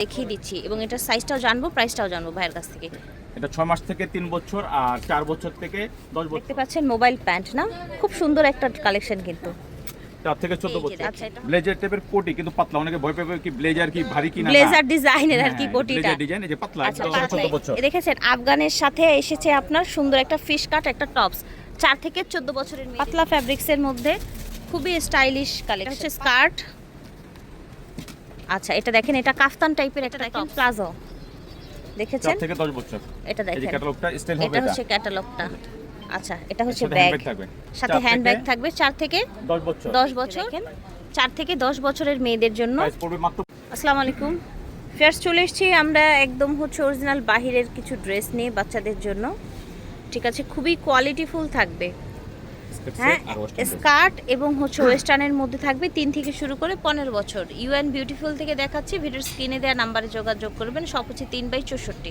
দেখিয়ে দিচ্ছি এবং এটা সাইজটাও জানব প্রাইসটাও জানব ভাইয়ের কাছ থেকে। এটা ছয় মাস থেকে তিন বছর আর চার বছর থেকে দশ বছর। দেখতে পাচ্ছেন মোবাইল প্যান্ট না? খুব সুন্দর একটা কালেকশন কিন্তু। চার থেকে চোদ্দ বছর। আচ্ছা, ব্লেজার টাইপের কোটি কিন্তু পাতলা। অনেকে ভয় পাবে কি ব্লেজার কি ভারী কি ব্লেজার ডিজাইনের আর কি কোটিটা। ব্লেজার ডিজাইন এই যে পাতলা আচ্ছা। চোদ্দ বছর। দেখেছেন আফগানের সাথে এসেছে আপনার সুন্দর একটা ফিশ কাট একটা টপস চার থেকে চোদ্দ বছরের মেয়ে। পাতলা ফ্যাব্রিক্সের মধ্যে। খুবই স্টাইলিশ কালেকশন স্কার্ট আচ্ছা এটা দেখেন এটা কাফতান টাইপের একটা দেখেন প্লাজো। দেখেছেন? থেকে দশ বছর। এটা দেখেন। এই ক্যাটালগটা স্টাইল হবে এটা হচ্ছে ক্যাটালগটা আচ্ছা এটা হচ্ছে ব্যাগ থাকবে। সাথে চার হ্যান্ড ব্যাগ থাকবে চার থেকে দশ বছর। দশ বছর। চার থেকে দশ বছরের মেয়েদের জন্য। আসসালামু আলাইকুম। ফেয়ার্স চলে এসেছি আমরা একদম হচ্ছে অরিজিনাল বাহিরের কিছু ড্রেস নিয়ে বাচ্চাদের জন্য। ঠিক আছে খুবই কোয়ালিটিফুল থাকবে। হ্যাঁ। স্কার্ট এবং হচ্ছে ওয়েস্টার্নের মধ্যে থাকবে তিন থেকে শুরু করে পনেরো বছর। ইউএন বিউটিফুল থেকে দেখাচ্ছি ভিডিওর স্ক্রিনে দেওয়া নাম্বারে যোগাযোগ করবেন সব হচ্ছে তিন বাই চৌষট্টি।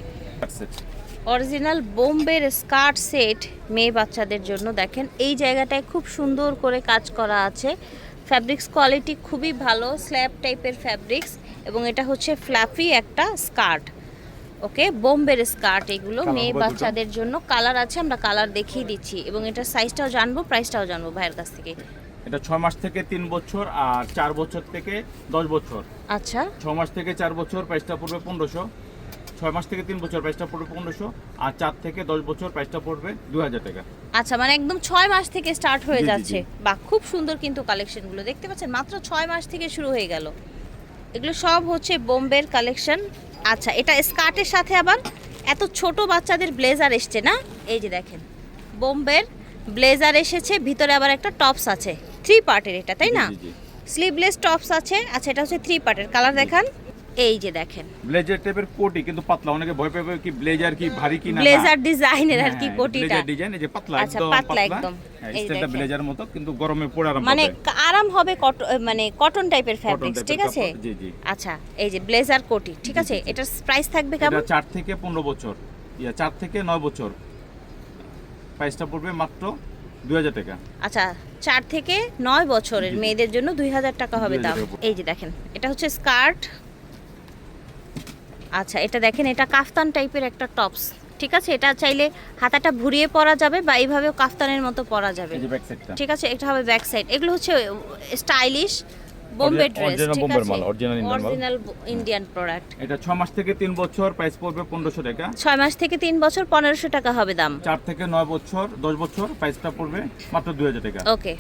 অরিজিনাল বোম্বের স্কার্ট সেট মেয়ে বাচ্চাদের জন্য দেখেন এই জায়গাটায় খুব সুন্দর করে কাজ করা আছে। ফ্যাব্রিক্স কোয়ালিটি খুবই ভালো স্ল্যাব টাইপের ফ্যাব্রিক্স এবং এটা হচ্ছে ফ্লাফি একটা স্কার্ট। ওকে বোম্বের স্কার্ট এগুলো মেয়ে বাচ্চাদের জন্য। কালার আছে আমরা কালার দেখিয়ে দিচ্ছি। এবং এটার সাইজটাও জানব প্রাইসটাও জানব ভাইয়ের কাছ থেকে। এটা ছয় মাস থেকে তিন বছর আর চার বছর থেকে দশ বছর। আচ্ছা। ছ মাস থেকে চার বছর প্রাইসটা পড়বে পনেরোশো। ছয় মাস থেকে তিন বছর প্রাইসটা পড়বে পনেরোশো। আর চার থেকে দশ বছর প্রাইসটা পড়বে দু হাজার টাকা। আচ্ছা মানে একদম ছয় মাস থেকে স্টার্ট হয়ে যাচ্ছে। বা খুব সুন্দর কিন্তু কালেকশনগুলো দেখতে পাচ্ছেন মাত্র ছয় মাস থেকে শুরু হয়ে গেল। এগুলো সব হচ্ছে বোম্বের কালেকশন আচ্ছা এটা স্কার্টের সাথে আবার এত ছোট বাচ্চাদের ব্লেজার এসছে না? এই যে দেখেন বোম্বের ব্লেজার এসেছে ভিতরে আবার একটা টপস আছে থ্রি পার্টের এটা তাই না। স্লিভলেস টপস আছে আচ্ছা এটা হচ্ছে থ্রি পার্টের কালার দেখান। এই যে দেখেন। ব্লেজার টাইপের কোটি কিন্তু পাতলা অনেকে ভয় পাবে কি ব্লেজার কি ভারী কি না ব্লেজার ডিজাইনের আর কি হ্যাঁ, কোটিটা। ব্লেজার ডিজাইন এই যে পাতলা আচ্ছা, একদম পাতলা একদম। হ্যাঁ, স্টাইলটা ব্লেজার মতো কিন্তু গরমে পড়ে আরাম মানে আরাম হবে মানে কটন টাইপের ফ্যাব্রিক্স ঠিক আছে? জি, জি। আচ্ছা এই যে ব্লেজার কোটি ঠিক আছে? এটার প্রাইস থাকবে এটা কেমন? চার থেকে পনেরো বছর। ইয়া চার থেকে নয় বছর। প্রাইসটা পড়বে মাত্র দুই হাজার টাকা। আচ্ছা চার থেকে নয় বছরের। মেয়েদের জন্য দুই হাজার টাকা হবে দাম। এই যে দেখেন এটা হচ্ছে স্কার্ট আচ্ছা এটা দেখেন এটা কাফতান টাইপের একটা টপস। ঠিক আছে? এটা চাইলে হাতাটা ঘুরিয়ে পরা যাবে বা এইভাবেও কাফতানের মতো পরা যাবে। ঠিক আছে? এটা হবে ব্যাক সাইড এগুলো হচ্ছে stylish Bombay dress. Original Indian product এটা ছ মাস থেকে তিন বছর প্রাইস পড়বে পনেরোশো টাকা। ছয় মাস থেকে তিন বছর পনেরোশো টাকা হবে দাম। চার থেকে নয় বছর দশ বছর প্রাইসটা পড়বে মাত্র দুই হাজার টাকা। ওকে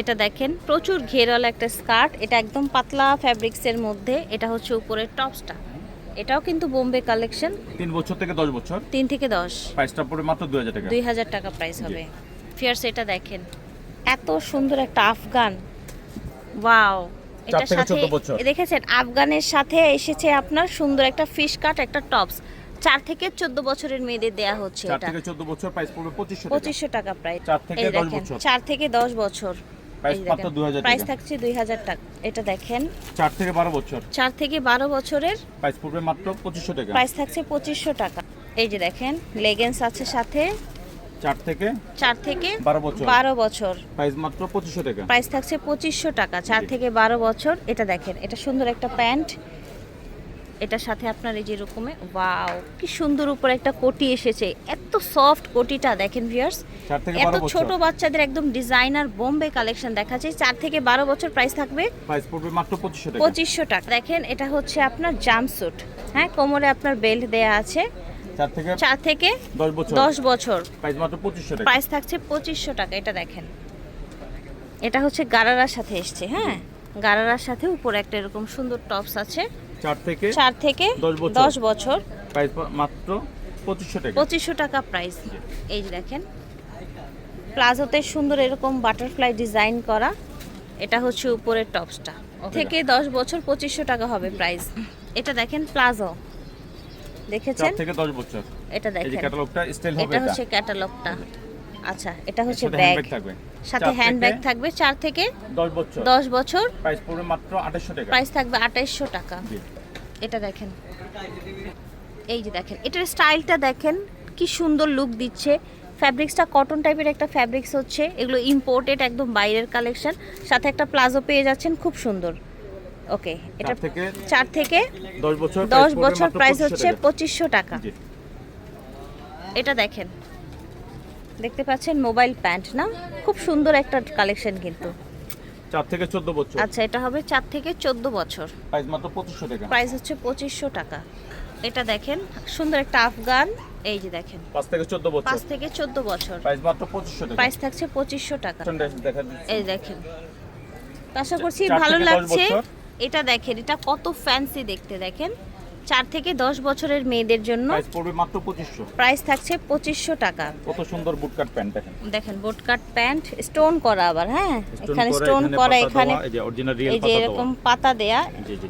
এটা দেখেন প্রচুর ঘেরওয়ালা একটা স্কার্ট এটা একদম পাতলা ফ্যাব্রিক্সের মধ্যে এটা হচ্ছে উপরের টপসটা। এটাও কিন্তু বোম্বে কালেকশন। তিন বছর থেকে দশ বছর? তিন থেকে দশ। প্রাইসটা পড়বে মাত্র দুই হাজার টাকা। দুই হাজার টাকা প্রাইস হবে। ফিয়ার্স এটা দেখেন। এত সুন্দর একটা আফগান। ওয়াও চার এটার সাথে 14 বছর। এ দেখেছেন আফগানের সাথে এসেছে আপনার সুন্দর একটা ফিশ কাট একটা টপস চার থেকে চোদ্দ বছরের মেয়েদের দেয়া হচ্ছে চার এটা। থেকে চোদ্দ বছর প্রাইস পড়বে পঁচিশশো টাকা। প্রাইস চার থেকে এই 10 দেখেন চার থেকে দশ বছর। Price মাত্র 2000 প্রাইস থাকছে দুই হাজার টাকা। এটা দেখেন। চার থেকে বারো বছর। চার থেকে বারো বছরের প্রাইস পড়বে মাত্র পঁচিশশো টাকা। প্রাইস থাকছে পঁচিশশো টাকা। এই যে দেখেন লেগেন্স আছে সাথে। চার থেকে চার থেকে বারো বছর। বারো বছর। প্রাইস মাত্র পঁচিশশো টাকা। প্রাইস থাকছে পঁচিশশো টাকা চার থেকে বারো বছর। এটা দেখেন এটা সুন্দর একটা প্যান্ট। এটার সাথে আপনার এই যে রকমে ওয়াও কি সুন্দর উপরে একটা কোটি এসেছে। এত সফট কোটিটা দেখেন ভিউয়ার্স এত ছোট বাচ্চাদের একদম ডিজাইনার বোম্বে কালেকশন দেখাচ্ছে। চার থেকে বারো বছর প্রাইস থাকবে। প্রাইস পড়বে মাত্র পঁচিশশো টাকা। দেখেন এটা হচ্ছে আপনার জাম্পস্যুট হ্যাঁ কোমরে আপনার বেল্ট দেয়া আছে। চার থেকে দশ বছর। প্রাইস থাকছে পঁচিশশো টাকা এটা দেখেন। এটা হচ্ছে গারারার সাথে এসছে হ্যাঁ? গারারার সাথে উপরে একটা এরকম সুন্দর টপস আছে। চার থেকে চার থেকে দশ বছর। প্রাইস মাত্র পঁচিশশো টাকা। পঁচিশশো টাকা প্রাইস। এই দেখেন প্লাজোতে সুন্দর এরকম বাটারফ্লাই ডিজাইন করা। এটা হচ্ছে উপরের টপসটা। থেকে দশ বছর পঁচিশশো টাকা হবে প্রাইস। এটা দেখেন প্লাজো। দেখেছেন? থেকে দশ বছর। এটা দেখেন। ক্যাটালগটা স্টাইল হবে এটা হচ্ছে ক্যাটালগটা। আচ্ছা এটা হচ্ছে ব্যাগ। সাথে চার হ্যান্ড ব্যাগ থাকবে চার থেকে দশ বছর। দশ বছর। প্রাইস পড়বে মাত্র আঠাশশো টাকা। প্রাইস থাকবে আঠাইশশো টাকা। জি। এটা দেখেন। এই যে দেখেন এটার স্টাইলটা দেখেন কি সুন্দর লুক দিচ্ছে। ফ্যাব্রিক্সটা কটন টাইপের একটা ফ্যাব্রিক্স হচ্ছে এগুলো ইম্পোর্টেড একদম বাইরের কালেকশন সাথে একটা প্লাজো পেয়ে যাচ্ছেন খুব সুন্দর। ওকে এটা চার থেকে দশ বছর প্রাইস হচ্ছে পঁচিশশো টাকা। এটা দেখেন। দেখতে পাচ্ছেন মোবাইল প্যান্ট না? খুব সুন্দর একটা কালেকশন কিন্তু। চার থেকে চোদ্দ বছর। আচ্ছা এটা হবে 4 থেকে চোদ্দ বছর। প্রাইস মাত্র 2500 টাকা। প্রাইস হচ্ছে 2500 টাকা। এটা দেখেন সুন্দর একটা আফগান। এই যে দেখেন। 5 থেকে চোদ্দ বছর। 5 থেকে চোদ্দ বছর। প্রাইস মাত্র 2500 টাকা। প্রাইস থাকছে 2500 টাকা। এই দেখেন। আশা করছি ভালো লাগছে। এটা দেখেন এটা কত ফ্যান্সি দেখতে দেখেন। চার থেকে দশ বছরের মেয়েদের জন্য প্রাইস পড়বে মাত্র পঁচিশশো। প্রাইস থাকছে পঁচিশশো টাকা। কত সুন্দর বুটকাট প্যান্ট দেখেন। দেখেন বোটকাট প্যান্ট স্টোন করা আবার হ্যাঁ? এখানে স্টোন করা এখানে এই যে এরকম পাতা দেয়া। জি জি।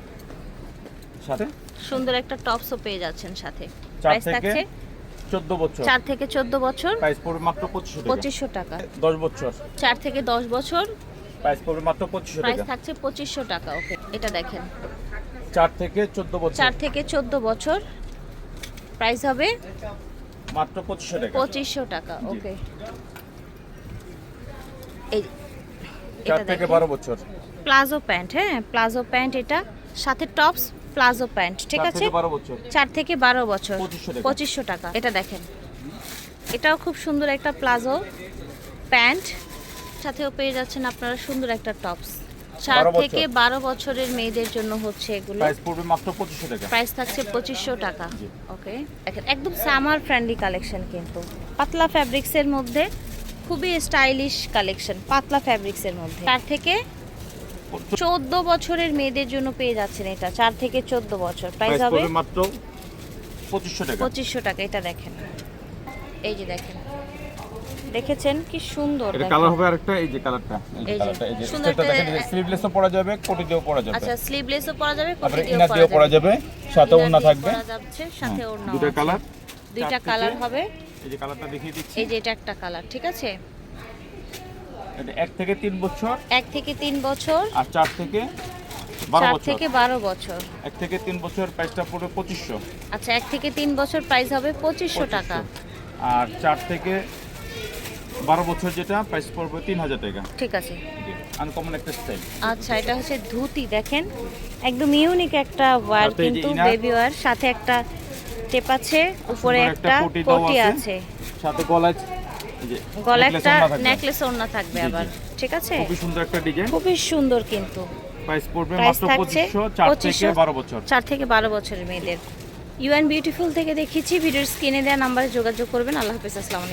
সাথে? সুন্দর একটা টপসও পেয়ে যাচ্ছেন সাথে। প্রাইস থাকছে চোদ্দ বছর। চার থেকে চোদ্দ বছর। প্রাইস পড়বে মাত্র পঁচিশশো টাকা। পঁচিশশো টাকা। দশ বছর। চার থেকে দশ বছর। প্রাইস পড়বে মাত্র প্রাইস থাকছে পঁচিশশো টাকা ওকে এটা দেখেন। চার থেকে চোদ্দ বছর। চার থেকে চোদ্দ বছর। প্রাইস হবে মাত্র পঁচিশশো টাকা। পঁচিশশো টাকা ওকে এই চার থেকে বারো বছর। প্লাজো প্যান্ট হ্যাঁ প্লাজো প্যান্ট এটা। সাথে টপস প্লাজো প্যান্ট ঠিক আছে? চার থেকে বারো বছর। পঁচিশশো টাকা। এটা দেখেন। এটাও খুব সুন্দর একটা প্লাজো প্যান্ট সাথেও পেয়ে যাচ্ছেন আপনারা সুন্দর একটা টপস চার থেকে বারো বছরের মেয়েদের জন্য হচ্ছে এগুলো। প্রাইস পড়বে মাত্র পঁচিশশো টাকা। প্রাইস থাকছে পঁচিশশো টাকা। ওকে দেখেন একদম সামার ফ্রেন্ডলি কালেকশন কিন্তু। পাতলা ফ্যাব্রিক্সের মধ্যে খুবই স্টাইলিশ কালেকশন পাতলা ফ্যাব্রিক্সের মধ্যে। চার থেকে চোদ্দ বছরের মেয়েদের জন্য পেয়ে যাচ্ছেন এটা। চার থেকে চোদ্দ বছর। প্রাইস হবে মাত্র পঁচিশশো টাকা। পঁচিশশো টাকা এটা দেখেন। এই যে দেখেন। দেখেছেন কি সুন্দর এটা কালার হবে আরেকটা এই যে কালারটা এই কালারটা এই যে সুন্দর সেটা দেখেন একটা- স্লিভলেসও পরা যাবে কোটি দিয়েও পরা যাবে। আচ্ছা স্লিভলেসও পরা যাবে কোটি ইনার দিয়েও পরা যাবে। সাথে ওড়না থাকবে। পরা যাচ্ছে সাথে হ্যাঁ, ওড়না দুটো কালার দুইটা কালার হবে। এই যে কালারটা দেখিয়ে দিচ্ছি। এই যে এটা একটা কালার ঠিক আছে? এটা এক থেকে তিন বছর। এক থেকে তিন বছর। আর চার থেকে বারো বছর। থেকে বারো বছর। এক থেকে তিন বছর প্রাইসটা পড়বে পঁচিশশো। আচ্ছা এক থেকে তিন বছর প্রাইস হবে পঁচিশশো। টাকা। আর চার থেকে বারো বছর যেটা প্রাইস পড়বে তিন হাজার টাকা। ঠিক আছে। আনকমন একটা স্টাইল আচ্ছা এটা হচ্ছে ধুতি দেখেন। একদম ইউনিক একটা ওয়ার কিন্তু বেবি ওয়ার সাথে একটা টেপ আছে উপরে একটা কোটি আছে। সাথে গলায় এই যে গলা একটা নেকলেস ওড়না থাকবে। আবার ঠিক আছে? খুবই সুন্দর একটা ডিজাইন খুবই সুন্দর কিন্তু। প্রাইস পড়বে মাত্র থাকছে পঁচিশশো চার থেকে 2500 বারো বছর। চার থেকে বারো বছরের মেয়েদের। ইউএন বিউটিফুল থেকে দেখিয়েছি ভিডিওর স্ক্রিনে দেওয়া নাম্বারে যোগাযোগ করবেন। আল্লাহ হাফিজ আসসালামু